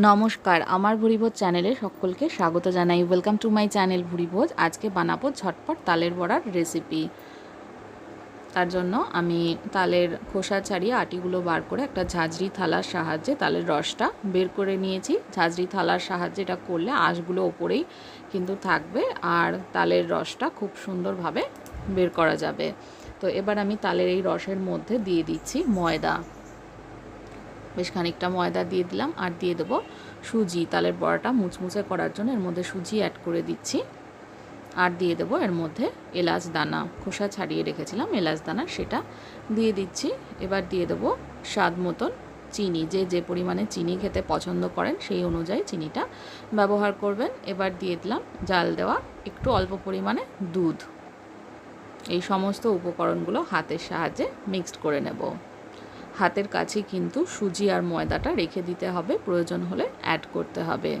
নমস্কার, আমার ভুরিভোজ চ্যানেলে সকলকে স্বাগত জানাই। Welcome to my channel ভুরিভোজ। আজকে বানাবো ঝটপট তালের বড়ার রেসিপি তার জন্য আমি তালের খোসা ছাড়িয়ে আটিগুলো বার করে একটা ঝাঁঝরি থালার সাহায্যে তালের রসটা বের করে নিয়েছি। ঝাঁঝরি থালার সাহায্যে এটা করলে আঁশগুলো ওপরেই কিন্তু থাকবে আর তালের রসটা খুব সুন্দরভাবে বের করা যাবে। তো এবার আমি তালের এই রসের মধ্যে দিয়ে দিচ্ছি ময়দা। বেশ খানিকটা ময়দা দিয়ে দিলাম আর দিয়ে দেবো সুজি। তালের বড়াটা মুচমুচে করার জন্য এর মধ্যে সুজি অ্যাড করে দিচ্ছি। আর দিয়ে দেবো এর মধ্যে এলাচ দানা। খোসা ছাড়িয়ে রেখেছিলাম, এলাচ দানা সেটা দিয়ে দিচ্ছি। এবার দিয়ে দেবো স্বাদ মতন চিনি। যে যে পরিমাণে চিনি খেতে পছন্দ করেন সেই অনুযায়ী চিনিটা ব্যবহার করবেন। এবার দিয়ে দিলাম জাল দেওয়া একটু অল্প পরিমাণে দুধ। এই সমস্ত উপকরণগুলো হাতের সাহায্যে মিক্সড করে নেব। হাতের কাছে কিন্তু সুজি আর ময়দাটা রেখে দিতে হবে, প্রয়োজন হলে অ্যাড করতে হবে।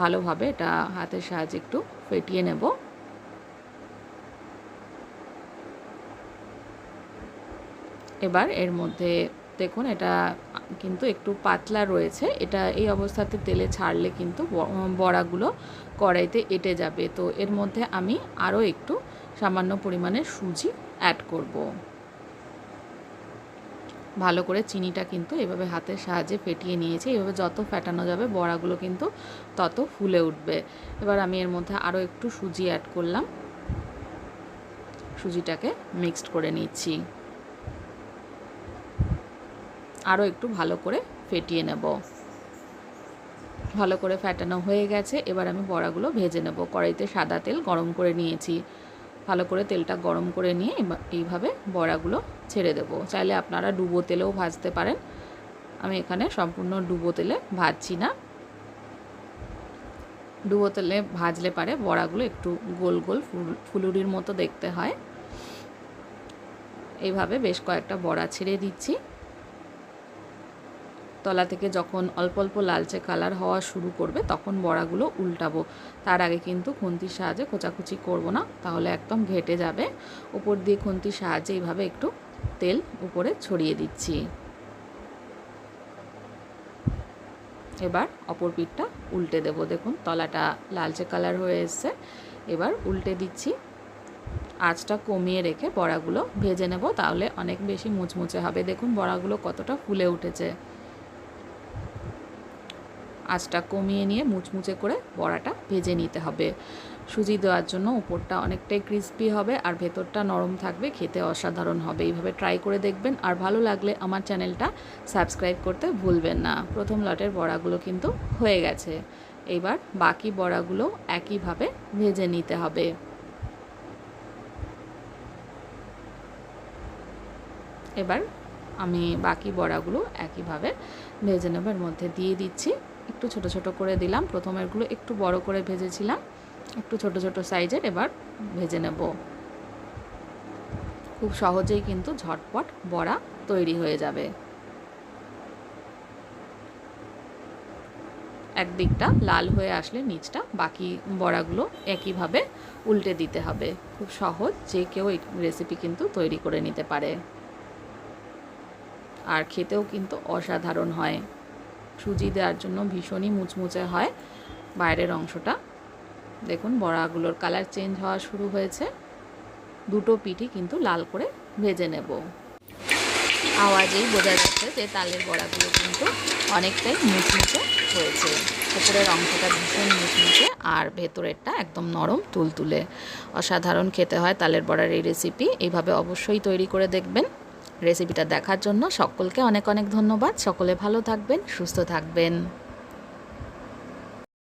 ভালোভাবে এটা হাতের সাহায্যে একটু ফেটিয়ে নেব। এবার এর মধ্যে দেখুন এটা কিন্তু একটু পাতলা রয়েছে, এটা এই অবস্থাতে তেলে ছাড়লে কিন্তু বড়াগুলো কড়াইতে এঁটে যাবে। তো এর মধ্যে আমি আরও একটু সামান্য পরিমাণে সুজি অ্যাড করব। ভালো করে চিনিটা কিন্তু এভাবে হাতের সাহায্যে ফেটিয়ে নিয়েছি। এভাবে যত ফেটানো যাবে বড়াগুলো কিন্তু তত ফুলে উঠবে। এবার আমি এর মধ্যে আরও একটু সুজি অ্যাড করলাম। সুজিটাকে মিক্সড করে নিচ্ছি। আরও একটু ভালো করে ফেটিয়ে নেব। ভালো করে ফেটানো হয়ে গেছে। এবার আমি বড়াগুলো ভেজে নেব। কড়াইতে সাদা তেল গরম করে নিয়েছি। ভালো করে তেলটা গরম করে নিয়ে এইভাবে বড়াগুলো ছেড়ে দেবো। চাইলে আপনারা ডুবো তেলেও ভাজতে পারেন। আমি এখানে সম্পূর্ণ ডুবো তেলে ভাজছি না। ডুবো তেলে ভাজলে পারে বড়াগুলো একটু গোল গোল ফুলুরির মতো দেখতে হয়। এইভাবে বেশ কয়েকটা বড়া ছেড়ে দিচ্ছি। তলা থেকে যখন অল্প অল্প লালচে কালার হওয়া শুরু করবে, তখন বড়াগুলো উল্টাবো। তার আগে কিন্তু খুন্তির সাহায্যে কোচাকুচি করব না, তাহলে একদম ঘেটে যাবে। উপর দিয়ে খুন্তির সাহায্যে এইভাবে একটু তেল উপরে ছড়িয়ে দিচ্ছি। এবার অপর পিঠটা উল্টে দেব। দেখুন, তলাটা লালচে কালার হয়ে এসছে। এবার উল্টে দিচ্ছি। আঁচটা কমিয়ে রেখে বড়াগুলো ভেজে নেব, তাহলে অনেক বেশি মুচমুচে হবে। দেখুন, বড়াগুলো কতটা ফুলে উঠেছে। আঁচটা কমিয়ে নিয়ে মুচমুচে করে বড়াটা ভেজে নিতে হবে। সুজি দেওয়ার জন্য উপরটা অনেকটাই ক্রিস্পি হবে আর ভেতরটা নরম থাকবে, খেতে অসাধারণ হবে। এইভাবে ট্রাই করে দেখবেন আর ভালো লাগলে আমার চ্যানেলটা সাবস্ক্রাইব করতে ভুলবেন না। প্রথম লটের বড়াগুলো কিন্তু হয়ে গেছে। এবার বাকি বড়াগুলো একইভাবে ভেজে নিতে হবে। এবার আমি বাকি বড়াগুলো একইভাবে ভেজে নেবার মধ্যে দিয়ে দিচ্ছি। একটু ছোট ছোট করে দিলাম। প্রথমেরগুলো একটু বড় করে ভেজেছিলাম। একটু ছোট ছোট সাইজের এবার ভেজে নেব। খুব সহজেই কিন্তু ঝটপট বড়া তৈরি হয়ে যাবে। একদিকটা লাল হয়ে আসলে নিচটা বাকি বড়াগুলো একইভাবে উল্টে দিতে হবে। খুব সহজ, যে কেউ এই রেসিপি কিন্তু তৈরি করে নিতে পারে। আর খেতেও কিন্তু অসাধারণ হয়। সুজি দেওয়ার জন্য ভীষণই মুচমুচে হয় বাইরের অংশটা। দেখুন, বড়াগুলোর কালার চেঞ্জ হওয়া শুরু হয়েছে। দুটো পিঠি কিন্তু লাল করে ভেজে নেব। আওয়াজেই বোঝা যাচ্ছে যে তালের বড়াগুলো কিন্তু অনেকটাই মুচমুচে হয়েছে। উপরের অংশটা ভীষণ মুচমুচে আর ভেতরেরটা একদম নরম তুলতুলে। অসাধারণ খেতে হয় তালের বড়ার এই রেসিপি এইভাবে অবশ্যই তৈরি করে দেখবেন। রেসিপিটা দেখার জন্য সকলকে অনেক অনেক ধন্যবাদ। সকলে ভালো থাকবেন সুস্থ থাকবেন।